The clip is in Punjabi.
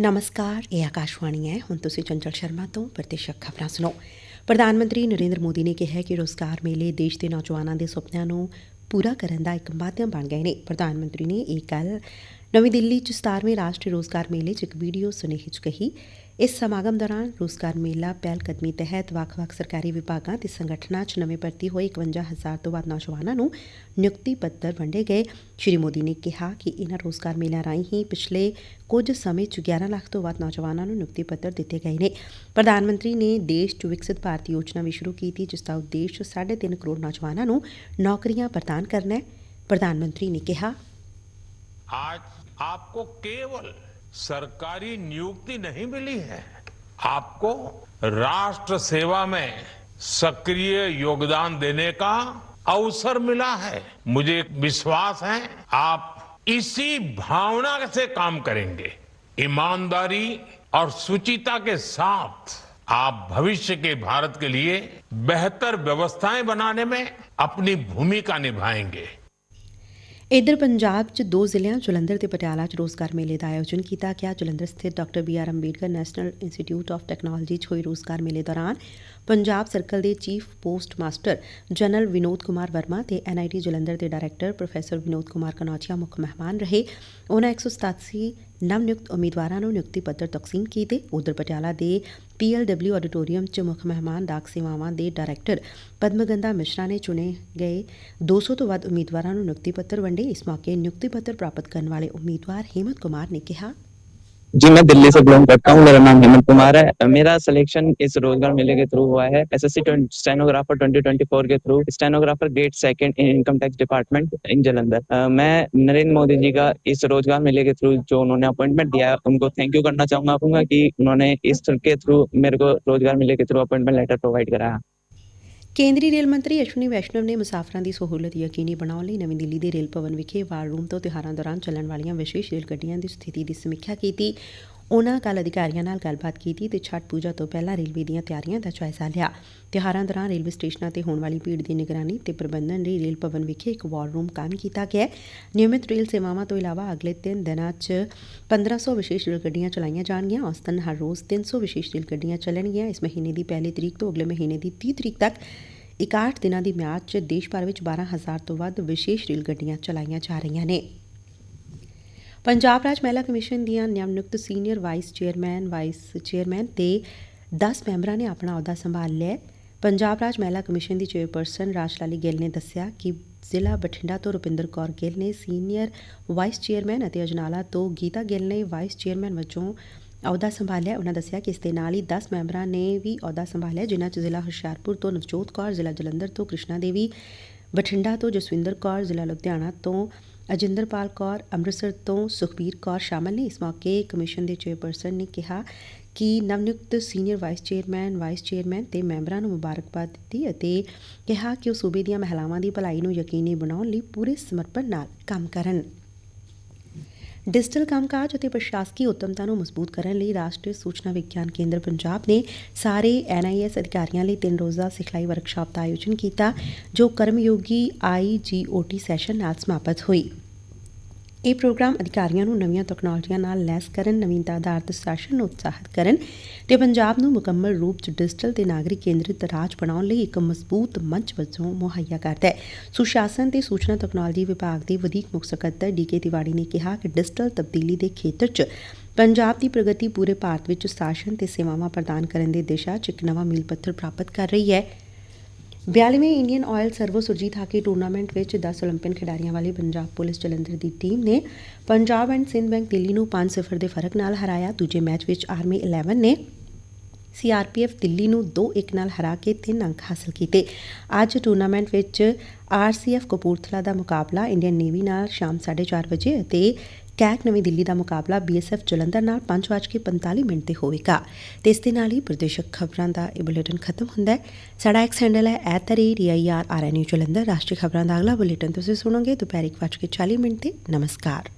ਨਮਸਕਾਰ, ਇਹ ਆਕਾਸ਼ਵਾਣੀ ਹੈ। ਹੁਣ ਤੁਸੀਂ ਚੰਚਲ ਸ਼ਰਮਾ ਤੋਂ ਪ੍ਰਤੀਸ਼ਕ ਖਬਰਾਂ ਸੁਣੋ। ਪ੍ਰਧਾਨ ਮੰਤਰੀ ਨਰਿੰਦਰ ਮੋਦੀ ਨੇ ਕਿਹਾ ਕਿ ਰੋਜ਼ਗਾਰ ਮੇਲੇ ਦੇਸ਼ ਦੇ ਨੌਜਵਾਨਾਂ ਦੇ ਸੁਪਨਿਆਂ ਨੂੰ ਪੂਰਾ ਕਰਨ ਦਾ ਇੱਕ ਮਾਧਿਅਮ ਬਣ ਗਏ ਨੇ। ਪ੍ਰਧਾਨ ਮੰਤਰੀ ਨੇ ਇਹ ਗੱਲ ਨਵੀਂ ਦਿੱਲੀ 'ਚ 17ਵੇਂ ਰਾਸ਼ਟਰੀ ਰੋਜ਼ਗਾਰ ਮੇਲੇ 'ਚ ਇੱਕ ਵੀਡੀਓ ਸੁਨੇਹੇ 'ਚ ਕਹੀ ਇਸ ਸਮਾਗਮ ਦੌਰਾਨ ਰੋਜ਼ਗਾਰ ਮੇਲਾ ਪਹਿਲ ਕਦਮੀ ਤਹਿਤ ਵੱਖ-ਵੱਖ ਸਰਕਾਰੀ ਵਿਭਾਗਾਂ ਤੇ ਸੰਗਠਨਾਂ 'ਚ ਨਵੇਂ ਭਰਤੀ ਹੋਏ 51000 ਤੋਂ ਵੱਧ ਨੌਜਵਾਨਾਂ ਨੂੰ ਨਿਯੁਕਤੀ ਪੱਤਰ ਵੰਡੇ ਗਏ ਸ਼੍ਰੀ ਮੋਦੀ ਨੇ ਕਿਹਾ ਕਿ ਇਨ੍ਹਾਂ ਰੋਜ਼ਗਾਰ ਮੇਲਿਆਂ ਰਾਹੀਂ ਹੀ ਪਿਛਲੇ ਕੁਝ ਸਮੇਂ 'ਚ 11 ਲੱਖ ਤੋਂ ਵੱਧ ਨੌਜਵਾਨਾਂ ਨੂੰ ਨਿਯੁਕਤੀ ਪੱਤਰ ਦਿੱਤੇ ਗਏ ਨੇ ਪ੍ਰਧਾਨ ਮੰਤਰੀ ਨੇ ਦੇਸ਼ 'ਚ ਵਿਕਸਿਤ ਭਾਰਤ ਯੋਜਨਾ ਵੀ ਸ਼ੁਰੂ ਕੀਤੀ ਜਿਸ ਦਾ ਉਦੇਸ਼ 3.5 ਕਰੋੜ ਨੌਜਵਾਨਾਂ ਨੂੰ ਨੌਕਰੀਆਂ ਪ੍ਰਦਾਨ ਕਰਨਾ ਹੈ ਪ੍ਰਧਾਨ ਮੰਤਰੀ ਨੇ ਕਿਹਾ आज आपको केवल सरकारी नियुक्ति नहीं मिली है। आपको राष्ट्र सेवा में सक्रिय योगदान देने का अवसर मिला है। मुझे विश्वास है, आप इसी भावना से काम करेंगे। ईमानदारी और सुचिता के साथ आप भविष्य के भारत के लिए बेहतर व्यवस्थाएँ बनाने में अपनी भूमिका निभाएँगे। ਇਧਰ ਪੰਜਾਬ 'ਚ ਦੋ ਜ਼ਿਲ੍ਹਿਆਂ, ਜਲੰਧਰ ਤੇ ਪਟਿਆਲਾ 'ਚ ਰੋਜ਼ਗਾਰ ਮੇਲੇ ਦਾ ਆਯੋਜਨ ਕੀਤਾ ਗਿਆ। ਜਲੰਧਰ ਸਥਿਤ doctor B R Ambedkar national institute of technology 'ਚ ਹੋਏ ਰੋਜ਼ਗਾਰ ਮੇਲੇ ਦੌਰਾਨ ਪੰਜਾਬ ਸਰਕਲ ਦੇ chief postmaster general Vinod Kumar Verma ਤੇ ਐਨਆਈਟੀ ਜਲੰਧਰ ਦੇ ਡਾਇਰੈਕਟਰ ਪ੍ਰੋਫੈਸਰ ਵਿਨੋਦ ਕੁਮਾਰ ਕਨੌਚੀਆ ਮੁੱਖ ਮਹਿਮਾਨ ਰਹੇ। ਉਹਨਾਂ 187 ਨਵ ਨਿਯੁਕਤ ਉਮੀਦਵਾਰਾਂ ਨੂੰ ਨਿਯੁਕਤੀ ਪੱਤਰ ਤਕਸੀਮ ਕੀਤੇ। ਉਧਰ ਪਟਿਆਲਾ ਦੇ ਪੀਐਲਡਬਲਿਊ ਆਡੀਟੋਰੀਅਮ 'ਚ ਮੁੱਖ ਮਹਿਮਾਨ ਡਾਕ ਸੇਵਾਵਾਂ ਦੇ ਡਾਇਰੈਕਟਰ ਪਦਮਗੰਦਾ ਮਿਸ਼ਰਾ ਨੇ ਚੁਣੇ ਗਏ 200 ਤੋਂ ਵੱਧ ਉਮੀਦਵਾਰਾਂ ਨੂੰ ਨਿਯੁਕਤੀ ਪੱਤਰ ਵੰਡੇ। ਇਸ ਮੌਕੇ ਨਿਯੁਕਤੀ ਪੱਤਰ ਪ੍ਰਾਪਤ ਕਰਨ ਵਾਲੇ ਉਮੀਦਵਾਰ ਹੇਮਤ ਕੁਮਾਰ ਨੇ ਕਿਹਾ जी, मैं दिल्ली से बिलोंग करता हूँ, मेरा नाम हेमंत कुमार है। मेरा सिलेक्शन इस रोज़गार मेले के थ्रू हुआ है। एसएससी स्टेनोग्राफर 2024 के through stenographer grade second in income tax department in Jalandhar मैं नरेंद्र मोदी जी का इस रोज़गार मेले के थ्रू जो उन्होंने अपॉइंटमेंट दिया है, उनको थैंक यू करना चाहूँगा कि उन्होंने इस के थ्रू मेरे को रोज़गार मेले के थ्रू अपॉइंटमेंट लेटर प्रोवाइड कराया ਕੇਂਦਰੀ ਰੇਲ ਮੰਤਰੀ ਅਸ਼ਵਨੀ ਵੈਸ਼ਨਵ ਨੇ ਮੁਸਾਫਰਾਂ ਦੀ ਸਹੂਲਤ ਯਕੀਨੀ ਬਣਾਉਣ ਲਈ ਨਵੀਂ ਦਿੱਲੀ ਦੇ ਰੇਲ ਭਵਨ ਵਿਖੇ ਵਾਰ ਰੂਮ ਤੋਂ ਤਿਉਹਾਰਾਂ ਦੌਰਾਨ ਚੱਲਣ ਵਾਲੀਆਂ ਵਿਸ਼ੇਸ਼ ਰੇਲ ਗੱਡੀਆਂ ਦੀ ਸਥਿਤੀ ਦੀ ਸਮੀਖਿਆ ਕੀਤੀ। ਉਨ੍ਹਾਂ ਕੱਲ ਅਧਿਕਾਰੀਆਂ ਨਾਲ ਗੱਲਬਾਤ ਕੀਤੀ ਤੇ ਛਠ ਪੂਜਾ ਤੋਂ ਪਹਿਲਾਂ ਰੇਲਵੇ ਦੀਆਂ ਤਿਆਰੀਆਂ ਦਾ ਜਾਇਜ਼ਾ ਲਿਆ। ਤਿਉਹਾਰਾਂ ਦੌਰਾਨ ਰੇਲਵੇ ਸਟੇਸ਼ਨਾਂ ਤੇ ਹੋਣ ਵਾਲੀ ਭੀੜ ਦੀ ਨਿਗਰਾਨੀ ਤੇ ਪ੍ਰਬੰਧਨ ਲਈ ਰੇਲ ਭਵਨ ਵਿਖੇ ਇੱਕ ਵਾਰ ਰੂਮ ਕਾਇਮ ਕੀਤਾ ਗਿਆ ਨਿਯਮਿਤ ਰੇਲ ਸੇਵਾਵਾਂ ਤੋਂ ਇਲਾਵਾ ਅਗਲੇ 3 ਦਿਨਾਂ 'ਚ 1500 ਵਿਸ਼ੇਸ਼ ਰੇਲ ਗੱਡੀਆਂ ਚਲਾਈਆਂ ਜਾਣਗੀਆਂ। ਔਸਤਨ ਹਰ ਰੋਜ਼ 300 ਵਿਸ਼ੇਸ਼ ਰੇਲ ਗੱਡੀਆਂ ਚੱਲਣਗੀਆਂ। ਇਸ ਮਹੀਨੇ ਦੀ ਪਹਿਲੀ ਤਰੀਕ ਤੋਂ ਅਗਲੇ ਮਹੀਨੇ ਦੀ 30 ਤਰੀਕ ਤੱਕ 61 ਦਿਨਾਂ ਦੀ ਮਿਆਦ 'ਚ ਦੇਸ਼ ਭਰ ਵਿੱਚ 12000 ਤੋਂ ਵੱਧ ਵਿਸ਼ੇਸ਼ ਰੇਲ ਗੱਡੀਆਂ ਚਲਾਈਆਂ ਜਾ ਰਹੀਆਂ ਨੇ। ਪੰਜਾਬ ਰਾਜ ਮਹਿਲਾ ਕਮਿਸ਼ਨ ਦੀਆਂ ਨਿਯਮਨੁਕਤ senior vice chairman vice chairman ਤੇ 10 ਮੈਂਬਰਾਂ ਨੇ ਆਪਣਾ ਅਹੁਦਾ ਸੰਭਾਲ ਲਿਆ ਪੰਜਾਬ ਰਾਜ ਮਹਿਲਾ ਕਮਿਸ਼ਨ ਦੀ ਚੇਅਰਪਰਸਨ ਰਾਜਲਾਲੀ ਗਿੱਲ ਨੇ ਦੱਸਿਆ ਕਿ ਜ਼ਿਲ੍ਹਾ ਬਠਿੰਡਾ ਤੋਂ ਰੁਪਿੰਦਰ ਕੌਰ ਗਿੱਲ ਨੇ ਸੀਨੀਅਰ ਵਾਈਸ ਚੇਅਰਮੈਨ ਅਤੇ ਅਜਨਾਲਾ ਤੋਂ ਗੀਤਾ ਗਿੱਲ ਨੇ ਵਾਈਸ ਚੇਅਰਮੈਨ ਵਜੋਂ ਅਹੁਦਾ ਸੰਭਾਲਿਆ ਉਹਨਾਂ ਦੱਸਿਆ ਕਿ ਇਸ ਦੇ ਨਾਲ ਹੀ 10 ਮੈਂਬਰਾਂ ਨੇ ਵੀ ਅਹੁਦਾ ਸੰਭਾਲਿਆ ਜਿਨ੍ਹਾਂ 'ਚ ਜ਼ਿਲ੍ਹਾ ਹੁਸ਼ਿਆਰਪੁਰ ਤੋਂ ਨਵਜੋਤ ਕੌਰ, ਜ਼ਿਲ੍ਹਾ ਜਲੰਧਰ ਤੋਂ ਕ੍ਰਿਸ਼ਨਾ ਦੇਵੀ, ਬਠਿੰਡਾ ਤੋਂ ਜਸਵਿੰਦਰ ਕੌਰ, ਜ਼ਿਲ੍ਹਾ ਲੁਧਿਆਣਾ ਤੋਂ ਅਜਿੰਦਰਪਾਲ ਕੌਰ ਅੰਮ੍ਰਿਤਸਰ ਤੋਂ ਸੁਖਬੀਰ ਕੌਰ ਸ਼ਾਮਲ ਨੇ। ਇਸ ਮੌਕੇ ਕਮਿਸ਼ਨ ਦੇ ਚੇਅਰਪਰਸਨ ਨੇ ਕਿਹਾ ਕਿ ਨਵਨਿਯੁਕਤ senior vice chairman vice chairman ਤੇ ਮੈਂਬਰਾਂ ਨੂੰ ਮੁਬਾਰਕਬਾਦ ਦਿੱਤੀ ਅਤੇ ਕਿਹਾ ਕਿ ਉਹ ਸੂਬੇ ਦੀਆਂ ਮਹਿਲਾਵਾਂ ਦੀ ਭਲਾਈ ਨੂੰ ਯਕੀਨੀ ਬਣਾਉਣ ਲਈ ਪੂਰੇ ਸਮਰਪਣ ਨਾਲ ਕੰਮ ਕਰਨ। ਡਿਜੀਟਲ ਕੰਮਕਾਜ ਅਤੇ ਪ੍ਰਸ਼ਾਸਕੀ ਉੱਤਮਤਾ ਨੂੰ ਮਜ਼ਬੂਤ ਕਰਨ ਲਈ ਰਾਸ਼ਟਰੀ ਸੂਚਨਾ ਵਿਗਿਆਨ ਕੇਂਦਰ ਪੰਜਾਬ ਨੇ ਸਾਰੇ ਐਨਆਈਐਸ ਅਧਿਕਾਰੀਆਂ ਲਈ ਤਿੰਨ ਰੋਜ਼ਾ ਸਿਖਲਾਈ ਵਰਕਸ਼ਾਪ ਦਾ ਆਯੋਜਨ ਕੀਤਾ, ਜੋ ਕਰਮਯੋਗੀ ਆਈਜੀਓਟੀ ਸੈਸ਼ਨ ਨਾਲ ਸਮਾਪਤ ਹੋਈ। ਇਹ ਪ੍ਰੋਗਰਾਮ ਅਧਿਕਾਰੀਆਂ ਨੂੰ ਨਵੀਆਂ ਤਕਨਾਲੋਜੀਆਂ ਨਾਲ ਲੈਸ ਕਰਨ ਨਵੀਨਤਾ ਆਧਾਰਿਤ ਸ਼ਾਸਨ ਨੂੰ ਉਤਸ਼ਾਹਿਤ ਕਰਨ ਤੇ ਪੰਜਾਬ ਨੂੰ ਮੁਕੰਮਲ ਰੂਪ 'ਚ ਡਿਜੀਟਲ ਤੇ ਨਾਗਰਿਕ ਕੇਂਦਰਿਤ ਰਾਜ ਬਣਾਉਣ ਲਈ ਇੱਕ ਮਜ਼ਬੂਤ ਮੰਚ ਵਜੋਂ ਮੁਹੱਈਆ ਕਰਦਾ ਹੈ। ਸੁਸ਼ਾਸਨ ਤੇ ਸੂਚਨਾ ਤਕਨਾਲੋਜੀ ਵਿਭਾਗ ਦੇ ਵਧੀਕ ਮੁੱਖ ਸਕੱਤਰ ਡੀਕੇ ਤਿਵਾੜੀ ਨੇ ਕਿਹਾ ਕਿ ਡਿਜੀਟਲ ਤਬਦੀਲੀ ਦੇ ਖੇਤਰ 'ਚ ਪੰਜਾਬ ਦੀ ਪ੍ਰਗਤੀ ਪੂਰੇ ਭਾਰਤ ਵਿੱਚ ਸ਼ਾਸਨ ਤੇ ਸੇਵਾਵਾਂ ਪ੍ਰਦਾਨ ਕਰਨ ਦੇ ਦਿਸ਼ਾ 'ਚ ਇੱਕ ਨਵਾਂ ਮੀਲ ਪੱਥਰ ਪ੍ਰਾਪਤ ਕਰ ਰਹੀ ਹੈ। 42ਵੇਂ Indian oil Servo Surjit hockey tournament ਵਿੱਚ 10 올림픽 ਖਿਡਾਰੀਆਂ ਵਾਲੀ ਪੰਜਾਬ ਪੁਲਿਸ ਜਲੰਧਰ ਦੀ ਟੀਮ ਨੇ ਪੰਜਾਬ ਐਂਡ ਸਿੰਧ ਬੈਂਕ ਦਿੱਲੀ ਨੂੰ 5-0 ਦੇ ਫਰਕ ਨਾਲ ਹਰਾਇਆ ਦੂਜੇ ਮੈਚ ਵਿੱਚ ਆਰਮੀ 11 ਨੇ ਸੀਆਰਪੀਐਫ ਦਿੱਲੀ ਨੂੰ 2-1 ਨਾਲ ਹਰਾ ਕੇ 3 ਅੰਕ ਹਾਸਲ ਕੀਤੇ ਅੱਜ ਟੂਰਨਾਮੈਂਟ ਵਿੱਚ ਆਰਸੀਐਫ ਕਪੂਰਥਲਾ ਦਾ ਮੁਕਾਬਲਾ ਇੰਡੀਅਨ ਨੇਵੀ ਨਾਲ ਸ਼ਾਮ 4:30 ਵਜੇ ਅਤੇ ਕੈਕ ਨਵੀਂ ਦਿੱਲੀ ਦਾ ਮੁਕਾਬਲਾ ਬੀਐਸਐਫ ਜਲੰਧਰ ਨਾਲ 5:45 ਮਿੰਟ ਤੇ ਹੋਵੇਗਾ। ਤੇ ਇਸ ਦੇ ਨਾਲ ਹੀ ਪ੍ਰਦੇਸ਼ਕ ਖਬਰਾਂ ਦਾ ਇਹ ਬੁਲੇਟਿਨ ਖਤਮ ਹੁੰਦਾ ਹੈ। ਸਾਡਾ ਐਕਸ ਹੈਂਡਲ ਹੈ @reairrnu ਜਲੰਧਰ। ਰਾਸ਼ਟਰੀ ਖਬਰਾਂ ਦਾ ਅਗਲਾ ਬੁਲੇਟਿਨ ਤੁਸੀਂ ਸੁਣੋਗੇ। ਦੁਪਹਿਰ 1:40 ਮਿੰਟ ਤੇ। ਨਮਸਕਾਰ।